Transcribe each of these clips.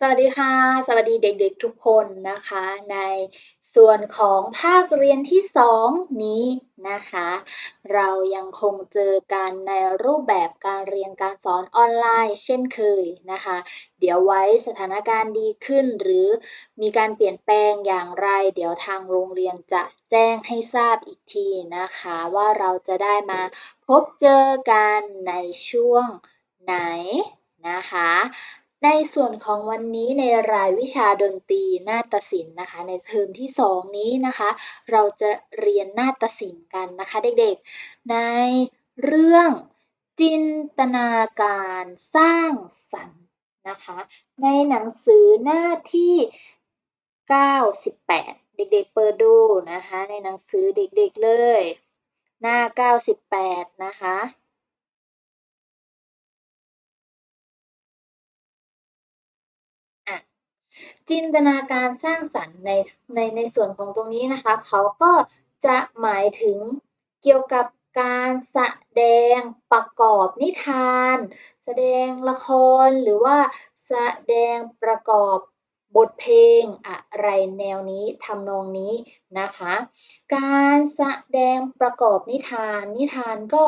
สวัสดีค่ะ สวัสดีเด็กๆทุกคนนะคะ ในส่วนของภาคเรียนที่ 2 นี้นะคะ เรายังคงเจอกันในรูปแบบการเรียนการสอนออนไลน์ เช่นเคยนะคะ เดี๋ยวไว้สถานการณ์ดีขึ้น หรือมีการเปลี่ยนแปลงอย่างไร เดี๋ยวทางโรงเรียนจะแจ้งให้ทราบอีกทีนะคะ ว่าเราจะได้มาพบเจอกันในช่วงไหนนะคะ ในส่วนของวันนี้ในรายวิชาดนตรีนาฏศิลป์นะคะ ในเทอมที่ 2 นี้นะคะ เราจะเรียนนาฏศิลป์กันนะคะเด็กๆ ในเรื่องจินตนาการสร้างสรรค์นะคะ ในหนังสือหน้าที่ 98 เด็กๆเปิดดูนะคะ ในหนังสือเด็กๆเลย หน้า 98 นะคะ จินตนาการสร้างสรรค์ในในในส่วนของตรงนี้นะคะ เขาก็จะหมายถึงเกี่ยวกับการแสดงประกอบนิทาน แสดงละครหรือว่าแสดงประกอบบทเพลงอะไรแนวนี้ทำนองนี้นะคะ การแสดงประกอบนิทานนิทานก็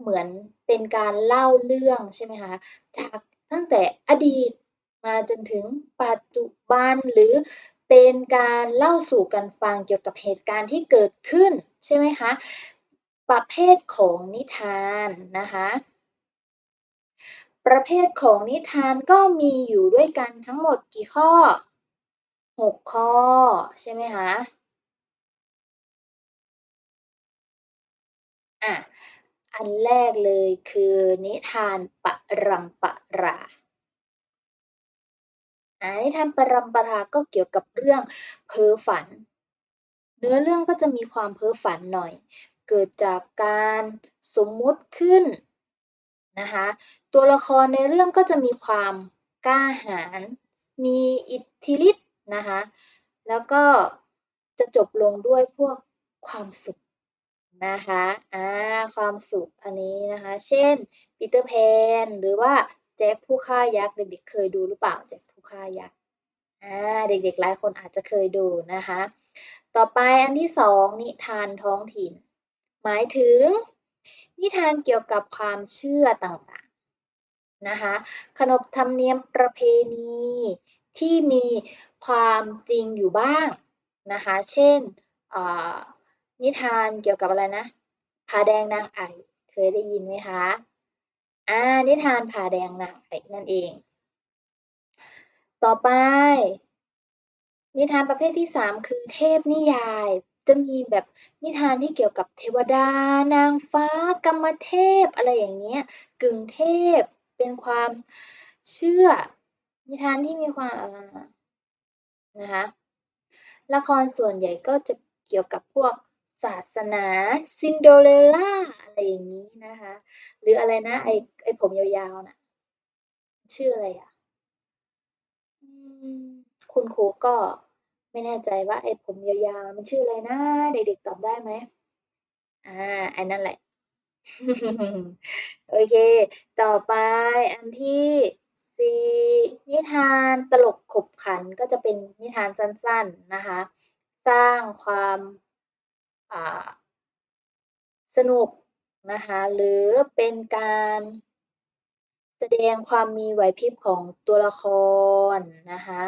เหมือนเป็นการเล่าเรื่องใช่ไหมคะจากตั้งแต่อดีต มาจนถึงปัจจุบันหรือเป็นการเล่าสู่กันฟังเกี่ยวกับเหตุการณ์ที่เกิดขึ้นใช่ไหมคะ ประเภทของนิทานนะคะ ประเภทของนิทานก็มีอยู่ด้วยกันทั้งหมดกี่ข้อ 6 ข้อใช่ไหมคะอะอันแรกเลยคือนิทานปรำปรา นิทานปรำปราก็เกี่ยวกับเรื่องเพ้อฝัน เนื้อเรื่องก็จะมีความเพ้อฝันหน่อย เกิดจากการสมมุติขึ้นนะคะตัวละครในเรื่องก็จะมีความกล้าหาญมีอิทธิฤทธิ์นะคะแล้วก็จะจบลงด้วยพวกความสุขนะคะอ่าความสุขอันนี้นะคะ เช่นปีเตอร์แพนหรือว่าแจ็คผู้ฆ่ายักษ์เด็กๆเคยดูหรือเปล่าแจ็ค ฆ่ายักเด็กๆหลายคนอาจจะเคยดูนะคะ ต่อไปอันที่สองนิทานท้องถิ่น หมายถึง นิทานเกี่ยวกับความเชื่อต่างๆนะคะขนบธรรมเนียมประเพณีที่มีความจริงอยู่บ้างนะคะ เช่นนิทานเกี่ยวกับอะไรนะผาแดงนางไอเคยได้ยินไหมคะอ่านิทานผาแดงนางไอนั่นเอง ต่อไป นิทานประเภทที่3คือเทพนิยาย จะมีแบบนิทานที่เกี่ยวกับเทวดา นางฟ้า กรรมเทพ อะไรอย่างเงี้ย กึ่งเทพ เป็นความเชื่อ นิทานที่มีความนะคะละครส่วนใหญ่ก็จะเกี่ยวกับพวกศาสนาซินโดเรลล่าอะไรอย่างนี้นะคะ หรืออะไรนะ ไอไอผมยาวๆนะ่ะ ชื่ออะไรอะ คุณครูก็ไม่แน่ใจว่าไอ้ผมยาวๆ มันชื่ออะไรนะ เด็กๆตอบได้ไหม อ่า อันนั่นแหละ โอเค ต่อไปอันที่สี่นิทานตลกขบขันก็จะเป็นนิทานสั้นๆนะคะ สร้างความสนุกนะคะ หรือเป็นการ แสดงความมีไหวพริบของตัวละครนะคะ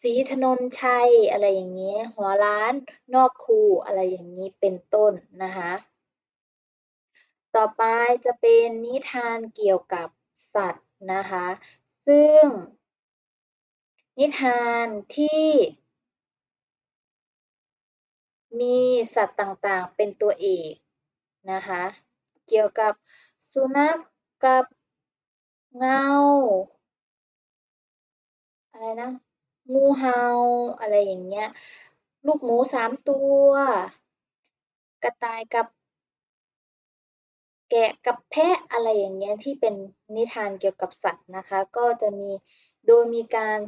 สีถนนชัยอะไรอย่างนี้ หัวร้านนอกคูอะไรอย่างนี้เป็นต้นนะคะต่อไปจะเป็นนิทานเกี่ยวกับสัตว์นะคะ ซึ่ง นิทานที่มีสัตว์ต่างๆเป็นตัวเอกนะคะ เกี่ยวกับ สุนัขกับเงา อะไรนะ งูเห่าอะไรอย่างเงี้ย ลูกหมูสามตัว กระต่ายกับ แกะกับแพะอะไรอย่างเงี้ยที่เป็นนิทานเกี่ยวกับสัตว์นะคะ ก็จะมีโดยมีการ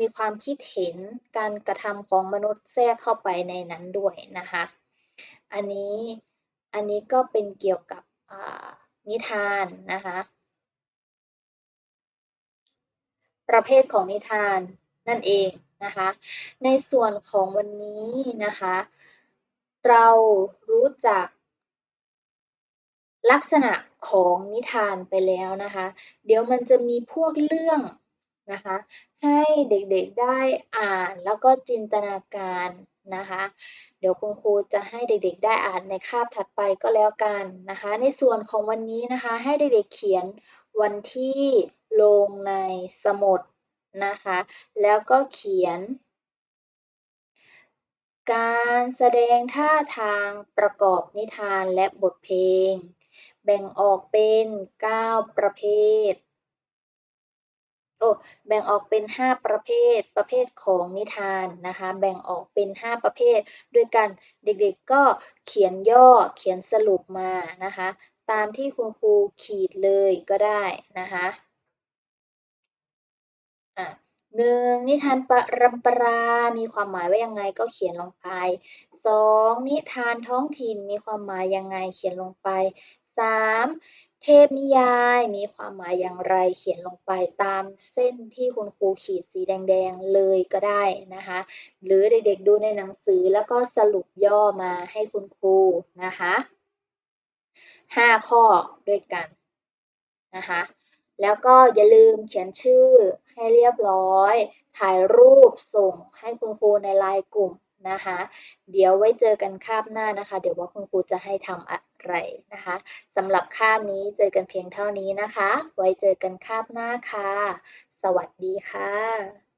มีความคิดเห็นการกระทำของมนุษย์แทรกเข้าไปในนั้นด้วยนะคะ อันนี้อันนี้ก็เป็นเกี่ยวกับ นิทานนะคะ ประเภทของนิทานนั่นเองนะคะ ในส่วนของวันนี้นะคะ เรารู้จัก ลักษณะของนิทานไปแล้วนะคะ เดี๋ยวมันจะมีพวกเรื่อง นะคะ ให้เด็กๆได้อ่านแล้วก็จินตนาการนะคะ เดี๋ยวคุณครูจะให้เด็กๆ ได้อ่านในคาบถัดไปก็แล้วกันนะคะ ในส่วนของวันนี้นะคะ ให้เด็กๆเขียนวันที่ลงในสมุดนะคะ แล้วก็เขียน การแสดงท่าทางประกอบนิทานและบทเพลง แบ่งออกเป็น 9 ประเภท แบ่งออกเป็น 5 ประเภท ประเภทของนิทานนะคะ แบ่งออกเป็น 5 ประเภท ด้วยกัน เด็กๆก็เขียนย่อ เขียนสรุปมานะคะ ตามที่คุณครูขีดเลยก็ได้นะคะอะหนึ่งนิทานปรำปรา มีความหมายว่ายังไงก็เขียนลงไปสองนิทานท้องถิ่นมีความหมายยังไงเขียนลงไปสาม เทพนิยายมีความหมายอย่างไรเขียนลงไปตามเส้นที่คุณครูขีดสีแดงๆเลยก็ได้นะคะหรือเด็กๆดูในหนังสือแล้วก็สรุปย่อมาให้คุณครูนะคะห้าข้อด้วยกันนะคะแล้วก็อย่าลืมเขียนชื่อให้เรียบร้อย ถ่ายรูปส่งให้คุณครูในไลน์กลุ่มนะคะ เดี๋ยวไว้เจอกันคาบหน้านะคะ เดี๋ยวว่าคุณครูจะให้ทำอะ ไรนะคะสำหรับคาบนี้เจอกันเพียงเท่านี้นะคะ ไว้เจอกันคาบหน้าค่ะ สวัสดีค่ะ